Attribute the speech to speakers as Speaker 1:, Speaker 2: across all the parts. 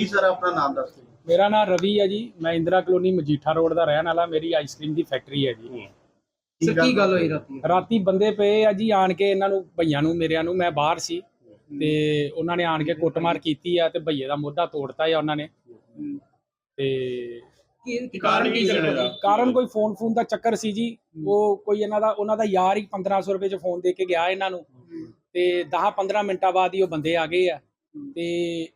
Speaker 1: ਜੀ ਸਰ ਆਪਣਾ ਨਾਮ ਦੱਸ ਦਿਓ?
Speaker 2: ਮੇਰਾ ਨਾਮ ਰਵੀ ਹੈ ਜੀ ਮੈਂ ਇੰਦਰਾ ਕਲੋਨੀ ਮਜੀਠਾ ਰੋਡ ਦਾ ਰਹਿਣ ਵਾਲਾ ਮੇਰੀ ਆਈਸਕ੍ਰੀਮ ਦੀ ਫੈਕਟਰੀ ਹੈ ਜੀ।
Speaker 3: ਸਰ ਕੀ ਗੱਲ ਹੋਈ ਰਾਤੀ?
Speaker 2: ਰਾਤੀ ਬੰਦੇ ਪਏ ਆ ਜੀ ਆਣ ਕੇ ਇਹਨਾਂ ਨੂੰ ਭਈਆਂ ਨੂੰ ਮੇਰਿਆਂ ਨੂੰ ਮੈਂ ਬਾਹਰ ਸੀ। ਤੇ ਉਹਨਾਂ ਨੇ ਆਣ ਕੇ ਕੁੱਟਮਾਰ ਕੀਤੀ ਆ ਤੇ ਭਈਏ ਦਾ ਮੋਢਾ ਤੋੜਤਾ ਆ ਉਹਨਾਂ ਨੇ। ਤੇ
Speaker 3: ਕੀ ਕਾਰਨ ਕੀ ਚੱਲਦਾ
Speaker 2: ਕਾਰਨ ਕੋਈ ਫੋਨ ਫੋਨ ਦਾ ਚੱਕਰ ਸੀ ਜੀ। ਉਹ ਕੋਈ ਇਹਨਾਂ ਦਾ ਉਹਨਾਂ ਦਾ ਯਾਰ ਹੀ 1500 ਰੁਪਏ ਚ ਫੋਨ ਦੇ ਕੇ ਗਿਆ ਇਹਨਾਂ ਨੂੰ। ਤੇ 10-15 ਮਿੰਟਾਂ ਬਾਅਦ ਹੀ ਉਹ ਬੰਦੇ ਆ ਗਏ ਆ। ਤੇ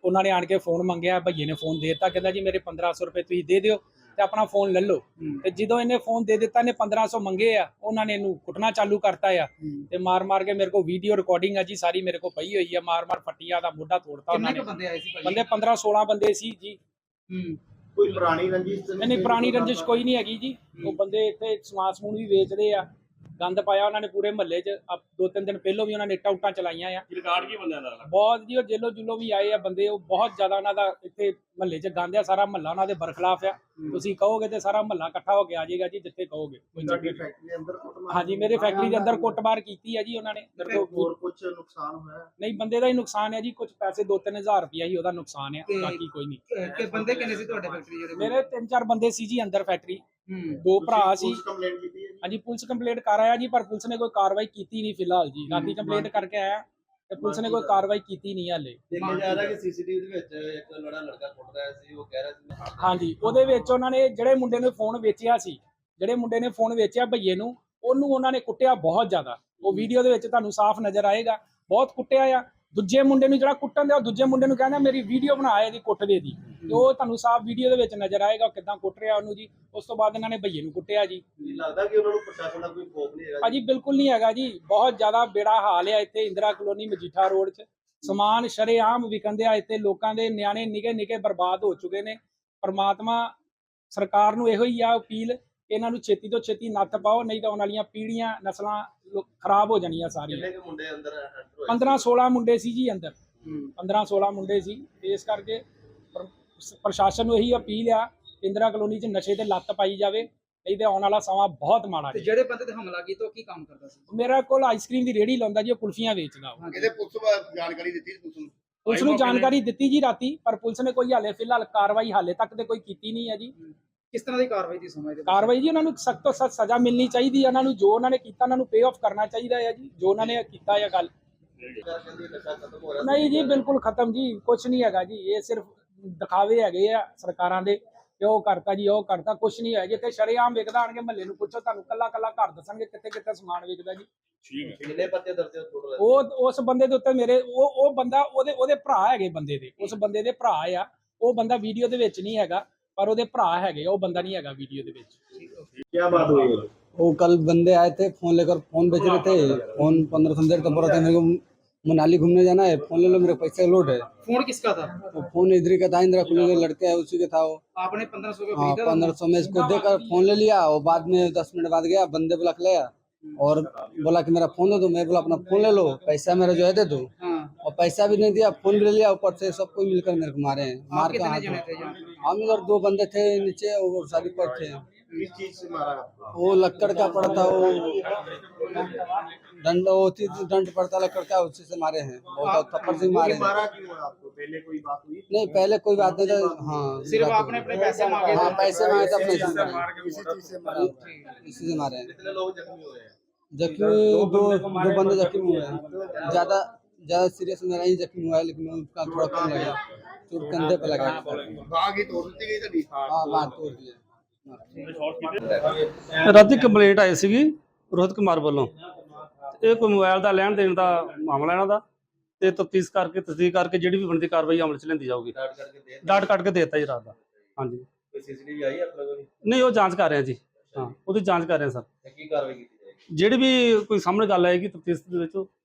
Speaker 2: ਉਹਨਾਂ ਨੇ ਆਣ ਕੇ ਫੋਨ ਮੰਗਿਆ ਭਈਏ ਨੇ ਫੋਨ ਦੇ ਦਿੱਤਾ ਕਹਿੰਦਾ ਜੀ ਮੇਰੇ 1500 ਰੁਪਏ ਤੁਸੀਂ ਦੇ ਦਿਓ ਤੇ ਆਪਣਾ ਫੋਨ ਲੈ ਲਓ। ਤੇ ਜਦੋਂ ਇਹਨੇ ਫੋਨ ਦੇ ਦਿੱਤਾ ਇਹਨੇ 1500 ਮੰਗੇ ਆ ਉਹਨਾਂ ਨੇ ਇਹਨੂੰ ਕੁੱਟਣਾ ਚਾਲੂ ਕਰਤਾ ਆ। ਤੇ ਮਾਰ ਮਾਰ ਕੇ ਮੇਰੇ ਕੋਲ ਵੀਡੀਓ ਰਿਕਾਰਡਿੰਗ ਆ ਜੀ ਸਾਰੀ ਮੇਰੇ ਕੋਲ ਪਈ ਹੋਈ ਆ ਮਾਰ ਮਾਰ ਫੱਟੀਆਂ ਦਾ ਮੋਢਾ ਤੋੜਤਾ ਉਹਨਾਂ ਨੇ।
Speaker 3: ਬੰਦੇ ਆਏ ਸੀ
Speaker 2: ਬੰਦੇ 15 16 ਬੰਦੇ ਸੀ ਜੀ।
Speaker 1: ਕੋਈ ਪੁਰਾਣੀ ਰੰਜਿਸ਼
Speaker 2: ਨਹੀਂ ਪੁਰਾਣੀ ਰੰਜਿਸ਼ ਕੋਈ ਨਹੀਂ ਹੈਗੀ ਜੀ। ਉਹ ਬੰਦੇ ਇੱਥੇ ਸਮਾਨ ਸਮੂਨ ਵੀ ਵੇਚਦੇ ਆ। ਗੰਦ ਪਾਇਆ ਉਹਨਾਂ ਨੇ ਪੂਰੇ ਮਹੱਲੇ 'ਚ। ਅਬ ਦੋ ਤਿੰਨ ਦਿਨ ਪਹਿਲਾਂ ਵੀ ਉਹਨਾਂ ਨੇ ਇੱਟਾਂ ਉੱਟਾਂ ਚਲਾਈਆਂ ਆ।
Speaker 4: ਰਿਕਾਰਡ ਕੀ ਬੰਦਿਆਂ ਦਾ
Speaker 2: ਬਹੁਤ ਜੀ ਉਹ ਜੇਲੋ ਜੁਲੋ ਵੀ ਆਏ ਆ ਬੰਦੇ ਉਹ ਬਹੁਤ ਜ਼ਿਆਦਾ ਉਹਨਾਂ ਦਾ ਇੱਥੇ ਮਹੱਲੇ 'ਚ ਗੰਦ ਆ ਸਾਰਾ ਮਹੱਲਾ ਉਹਨਾਂ ਦੇ ਬਰਖਲਾਫ ਆ। ਤੁਸੀਂ ਕਹੋਗੇ ਤੇ ਸਾਰਾ ਮਹੱਲਾ ਇਕੱਠਾ ਹੋ ਕੇ ਆ ਜਾਏਗਾ ਜੀ ਜਿੱਥੇ ਕਹੋਗੇ। ਕੋਈ
Speaker 1: ਤੁਹਾਡੀ
Speaker 2: ਚੱਕਰ ਨਹੀਂ।
Speaker 1: ਫੈਕਟਰੀ ਦੇ ਅੰਦਰ ਕੁੱਟਮਾਰ
Speaker 2: ਹਾਂਜੀ ਮੇਰੇ ਫੈਕਟਰੀ ਦੇ ਅੰਦਰ ਕੁੱਟਮਾਰ ਕੀਤੀ ਹੈ ਜੀ ਉਹਨਾਂ ਨੇ। ਮੇਰੇ ਕੋਲ
Speaker 1: ਹੋਰ ਕੁਝ ਨੁਕਸਾਨ ਹੋਇਆ?
Speaker 2: ਨਹੀਂ ਬੰਦੇ ਦਾ ਹੀ ਨੁਕਸਾਨ ਹੈ ਜੀ ਕੁਝ ਪੈਸੇ 2-3000 ਰੁਪਇਆ ਹੀ ਉਹਦਾ ਨੁਕਸਾਨ
Speaker 3: ਤੇ-
Speaker 2: ਬਾਕੀ ਕੋਈ ਨਹੀਂ।
Speaker 3: ਕਿ- ਬੰਦੇ ਕਿੰਨੇ ਸੀ ਤੁਹਾਡੇ ਫੈਕਟਰੀ ਜਿਹੜੇ
Speaker 2: ਮੇਰੇ ਤਿੰਨ ਚਾਰ ਬੰਦੇ ਸੀ ਜੀ ਅੰਦਰ ਫੈਕਟਰੀ
Speaker 3: ਹੂੰ।
Speaker 2: ਦੋ ਭਰਾ ਸੀ।
Speaker 1: ਕੰਪਲੇਂਟ ਕੀਤੀ
Speaker 2: ਹਾਂਜੀ ਪੁਲਿਸ ਕੰਪਲੇਂਟ ਕਰ ਆਇਆ ਜੀ ਪਰ ਪੁਲਿਸ ਨੇ ਕੋਈ ਕਾਰਵਾਈ ਕੀਤੀ ਨਹੀਂ ਫਿਲਹਾਲ ਜੀ। ਰਾਤੀ ਕੰਪਲੇਂਟ ਕਰਕੇ ਆਇਆ ਤੇ ਪੁਲਿਸ ਨੇ ਕੋਈ ਕਾਰਵਾਈ ਕੀਤੀ ਨਹੀਂ ਹਾਲੇ।
Speaker 5: ਦੇਖਿਆ ਜਾ ਰਿਹਾ ਕਿ ਸੀਸੀਟੀਵੀ ਦੇ ਵਿੱਚ ਇੱਕ ਲੜਾ ਲੜਕਾ ਕੁੱਟ ਰਿਹਾ ਸੀ ਉਹ ਕਹਿ ਰਿਹਾ ਸੀ ਮੈਂ
Speaker 2: ਹਾਂਜੀ ਉਹਦੇ ਵਿੱਚ ਉਹਨਾਂ ਨੇ ਜਿਹੜੇ ਮੁੰਡੇ ਨੇ ਫੋਨ ਵੇਚਿਆ ਸੀ ਜਿਹੜੇ ਮੁੰਡੇ ਨੇ ਫੋਨ ਵੇਚਿਆ ਭਈਏ ਨੂੰ ਉਹਨੂੰ ਉਹਨਾਂ ਨੇ ਕੁੱਟਿਆ ਬਹੁਤ ਜ਼ਿਆਦਾ। ਉਹ ਵੀਡੀਓ ਦੇ ਵਿੱਚ ਤੁਹਾਨੂੰ ਸਾਫ਼ ਨਜ਼ਰ ਆਏਗਾ ਬਹੁਤ ਕੁੱਟਿਆ ਆ। ਦੂਜੇ ਮੁੰਡੇ ਨੂੰ ਜਿਹੜਾ ਕੁੱਟਣ ਦਿਆ ਉਹ ਦੂਜੇ ਮੁੰਡੇ ਨੂੰ ਕਹਿੰਦਾ ਮੇਰੀ ਵੀਡੀਓ ਬਣਾ ਇਹਦੀ ਕੁੱਟ ਦੇ ਦੀ। ਤੇ ਉਹ ਤੁਹਾਨੂੰ ਸਾਫ਼ ਵੀਡੀਓ ਦੇ ਵਿੱਚ ਨਜ਼ਰ ਆਏਗਾ ਕਿਦਾਂ ਕੁੱਟ ਰਿਹਾ ਉਹਨੂੰ ਜੀ। ਉਸ ਤੋਂ ਬਾਅਦ ਇਹਨਾਂ ਨੇ ਭਈਏ ਨੂੰ ਕੁੱਟਿਆ ਜੀ।
Speaker 5: ਲੱਗਦਾ ਕਿ ਉਹਨਾਂ ਨੂੰ ਪ੍ਰਸ਼ਾਸਨ ਦਾ ਕੋਈ ਖੋਫ ਨਹੀਂ ਹੈਗਾ
Speaker 2: ਭਾਜੀ ਬਿਲਕੁਲ ਨਹੀਂ ਹੈਗਾ ਜੀ। ਬਹੁਤ ਜ਼ਿਆਦਾ ਬੇੜਾ ਹਾਲ ਆ ਇੱਥੇ ਇੰਦਰਾ ਕਲੋਨੀ ਮਜੀਠਾ ਰੋਡ 'ਚ। ਸਮਾਨ ਸ਼ਰੇਆਮ ਵਿਕੰਦੇ ਆ ਇੱਥੇ। ਲੋਕਾਂ ਦੇ ਨਿਆਣੇ ਨਿਗੇ ਨਿਗੇ ਬਰਬਾਦ ਹੋ ਚੁੱਕੇ ਨੇ। ਪਰਮਾਤਮਾ ਸਰਕਾਰ ਨੂੰ ਇਹੋ ਹੀ ਆ ਅਪੀਲ ਇਹਨਾਂ ਨੂੰ ਛੇਤੀ ਤੋਂ ਛੇਤੀ ਨੱਥ ਪਾਓ ਨਹੀਂ ਤਾਂ ਆਉਣ ਵਾਲੀਆਂ ਪੀੜ੍ਹੀਆਂ ਨਸਲਾਂ ਖਰਾਬ ਹੋ ਜਾਣੀਆਂ ਸਾਰੀਆਂ।
Speaker 5: ਕਿੰਨੇ ਕੁ ਮੁੰਡੇ ਅੰਦਰ enter ਹੋਏ
Speaker 2: 15 16 ਮੁੰਡੇ ਸੀ ਜੀ ਅੰਦਰ। 15 16 ਮੁੰਡੇ ਸੀ। ਇਸ ਕਰਕੇ ਪ੍ਰ- ਪ੍ਰਸ਼ਾਸਨ ਨੂੰ ਇਹੀ ਅਪੀਲ ਆ ਇੰਦਰਾ ਕਲੋਨੀ 'ਚ ਨਸ਼ੇ ਤੇ ਲੱਤ ਪਾਈ ਜਾਵੇ ਨਹੀਂ ਤੇ ਆਉਣ ਵਾਲਾ ਸਮਾਂ ਬਹੁਤ ਮਾੜਾ
Speaker 3: ਤੇ
Speaker 2: ਜੀ।
Speaker 3: ਜਿਹੜੇ ਬੰਦੇ ਤੇ ਹਮਲਾ ਕੀਤਾ ਉਹ ਕੀ ਕੰਮ ਕਰਦਾ ਸੀ?
Speaker 2: ਮੇਰਾ ਕੋਲ ਆਈਸਕ੍ਰੀਮ ਦੀ ਰੇਹੜੀ ਲਾਉਂਦਾ ਜੀ ਉਹ ਕੁਲਫੀਆਂ ਵੇਚਦਾ ਉਹ।
Speaker 5: ਇਹਦੇ ਪੁਲਿਸ ਵਾ ਜਾਣਕਾਰੀ ਦਿੱਤੀ ਪੁਲਿਸ ਨੂੰ?
Speaker 2: ਪੁਲਿਸ ਨੂੰ ਜਾਣਕਾਰੀ ਦਿੱਤੀ ਜੀ ਰਾਤੀ ਪਰ ਪੁਲਿਸ ਨੇ ਕੋਈ ਹਾਲੇ ਫਿਲਹਾਲ ਕਾਰਵਾਈ ਹਾਲੇ ਤੱਕ ਤੇ ਕੋਈ ਕੀਤੀ ਨਹੀਂ ਹੈ ਜੀ।
Speaker 3: ਕਿਸ ਤਰ੍ਹਾਂ ਦੀ ਕਾਰਵਾਈ ਦੀ ਸਮਝਦੇ ਹੋ?
Speaker 2: ਕਾਰਵਾਈ ਜੀ ਉਹਨਾਂ ਨੂੰ ਸਖਤ ਤੋਂ ਸਖਤ ਸਜ਼ਾ ਮਿਲਣੀ ਚਾਹੀਦੀ ਹੈ। ਉਹਨਾਂ ਨੂੰ ਜੋ ਉਹਨਾਂ ਨੇ ਕੀਤਾ ਉਹਨਾਂ ਨੂੰ ਪੇ ਆਫ ਕਰਨਾ ਚਾਹੀਦਾ ਹੈ ਜੀ। ਜੋ ਉਹਨਾਂ ਨੇ ਕੀਤਾ ਹੈ ਗੱਲ। ਨਹੀਂ ਜੀ ਬਿਲਕੁਲ ਖਤਮ ਜੀ। ਕੁਝ ਨਹੀਂ ਹੈਗਾ ਜੀ। ਇਹ ਸਿਰਫ ਦਿਖਾਵੇ ਹੈਗੇ ਆ ਸਰਕਾਰਾਂ ਦੇ ਕਿ ਉਹ ਕਰਤਾ ਜੀ ਉਹ ਕਰਤਾ। ਕੁਝ ਨਹੀਂ ਹੈ ਜਿੱਥੇ ਸ਼ਰੇਆਮ ਵਿਕਦਾ ਆਣਗੇ ਮਹੱਲੇ ਨੂੰ ਪੁੱਛੋ। ਤੁਹਾਨੂੰ ਕੱਲਾ ਕੱਲਾ ਘਰ ਦੱਸਣਗੇ ਕਿੱਥੇ ਕਿੱਥੇ ਸਮਾਨ ਵਿਕਦਾ ਜੀ।
Speaker 4: ਠੀਕ ਹੈ।
Speaker 5: ਕਿੰਨੇ ਪੱਤੇ ਦਰਜੇ ਟੋਟਲ
Speaker 2: ਉਹ ਉਸ ਬੰਦੇ ਦੇ ਉੱਤੇ ਮੇਰੇ ਉਹ ਉਹ ਬੰਦਾ ਉਹਦੇ ਉਹਦੇ ਭਰਾ ਹੈਗੇ ਬੰਦੇ ਦੇ। ਉਸ ਬੰਦੇ ਦੇ ਭਰਾ ਆ। ਉਹ ਬੰਦਾ ਵੀਡੀਓ ਦੇ ਵਿੱਚ ਨਹੀਂ ਹੈਗਾ। ਪਰ ਉਹਦੇ ਭਰਾ ਹੈਗੇ ਉਹ ਬੰਦਾ ਨਹੀਂ ਹੈਗਾ ਵੀਡੀਓ ਦੇ ਵਿੱਚ
Speaker 1: ਕੀ ਬਾਤ ਹੋਈ ਹੈ
Speaker 6: वो कल बंदे आए थे फोन लेकर फोन बेच रहे थे फोन पंद्रह सौ देर तो बोला था मेरे को मनाली घूमने जाना है फोन ले लो मेरे पैसे लोड है
Speaker 3: फोन किसका था
Speaker 6: वो फोन इधर ही का था इंदिरा कुली के लड़के है उसी के था वो
Speaker 3: आपने 1500 का
Speaker 6: हाँ
Speaker 3: खरीदा था?
Speaker 6: पंद्रह सौ में इसको देकर फोन ले लिया और बाद में दस मिनट बाद गया बंदे बुला के लिया और बोला कि मेरा फोन दे दो मैं बोला अपना फोन ले लो पैसा मेरा जो है दे दो
Speaker 3: हाँ
Speaker 6: और पैसा भी नहीं दिया फ़ोन भी ले लिया ऊपर से सब कोई मिलकर मेरे को मारे हैं मार के हाथ हम इधर दो बंदे थे नीचे और सारी पर थे।
Speaker 1: किस चीज़ से मारा? आपको
Speaker 6: वो लक्कड़ का पड़ा था वो दंड वो थी दंड पड़ता लक्कड़ का उसी से मारे हैं। बहुत थप्पड़ से मारे
Speaker 1: पहले कोई बात हुई?
Speaker 6: नहीं पहले कोई बात नहीं था। हाँ
Speaker 3: सिर्फ़ आपने अपने पैसे मांगे
Speaker 6: हाँ पैसे मांगे थे अपने
Speaker 1: इसी से मार इसी से मारा?
Speaker 6: इसी से मारे हैं।
Speaker 5: जख्मी हैं?
Speaker 6: जख्मी दो दो बंदे जख्मी हुए हैं। ज़्यादा ज्यादा सीरियस मेरा ही जख्मी हुआ है लेकिन उसका थोड़ा कम लगा चोट कंधे पे लगा
Speaker 5: ਬਾਗ ਹੀ ਤੋੜ ਦਿੱਤੀ ਗਈ ਤੁਹਾਡੀ
Speaker 6: हाँ बात तोड़ दिया
Speaker 7: ਰਾਤੀ ਕੰਪਲੇਂਟ ਆਈ ਸੀਗੀ ਰੋਹਿਤ ਕੁਮਾਰ ਵੱਲੋਂ ਇਹ ਕੋਈ ਮੋਬਾਈਲ ਦਾ ਲੈਣ ਦੇਣ ਦਾ ਮਾਮਲਾ ਇਹਨਾਂ ਦਾ ਤੇ ਤਫਤੀਸ਼ ਕਰਕੇ ਤਸਦੀਕ ਕਰਕੇ ਜਿਹੜੀ ਵੀ ਬਣਦੀ ਕਾਰਵਾਈ ਅਮਲ ਚ ਲੈਂਦੀ ਜਾਊਗੀ
Speaker 5: ਸਟਾਰਟ ਕਰਕੇ ਦੇ
Speaker 7: ਡਾਟ ਕੱਟ ਕੇ ਦੇ ਦਿੱਤਾ ਜੀ ਰਾਤ ਦਾ ਹਾਂਜੀ
Speaker 5: ਕੋਈ ਸੀਸੀਟੀਵੀ ਆਈ ਆਪਣੇ ਕੋਲ
Speaker 7: ਨਹੀਂ ਉਹ ਜਾਂਚ ਕਰ ਰਹੇ ਆ ਜੀ ਹਾਂ ਉਹਦੀ ਜਾਂਚ ਕਰ ਰਹੇ ਆ ਸਰ
Speaker 5: ਤੇ ਕੀ ਕਾਰਵਾਈ ਕੀਤੀ ਜਾਏਗੀ
Speaker 7: ਜਿਹੜੀ ਵੀ ਕੋਈ ਸਾਹਮਣੇ ਗੱਲ ਆਏਗੀ ਤਫਤੀਸ਼ ਦੇ ਵਿੱਚ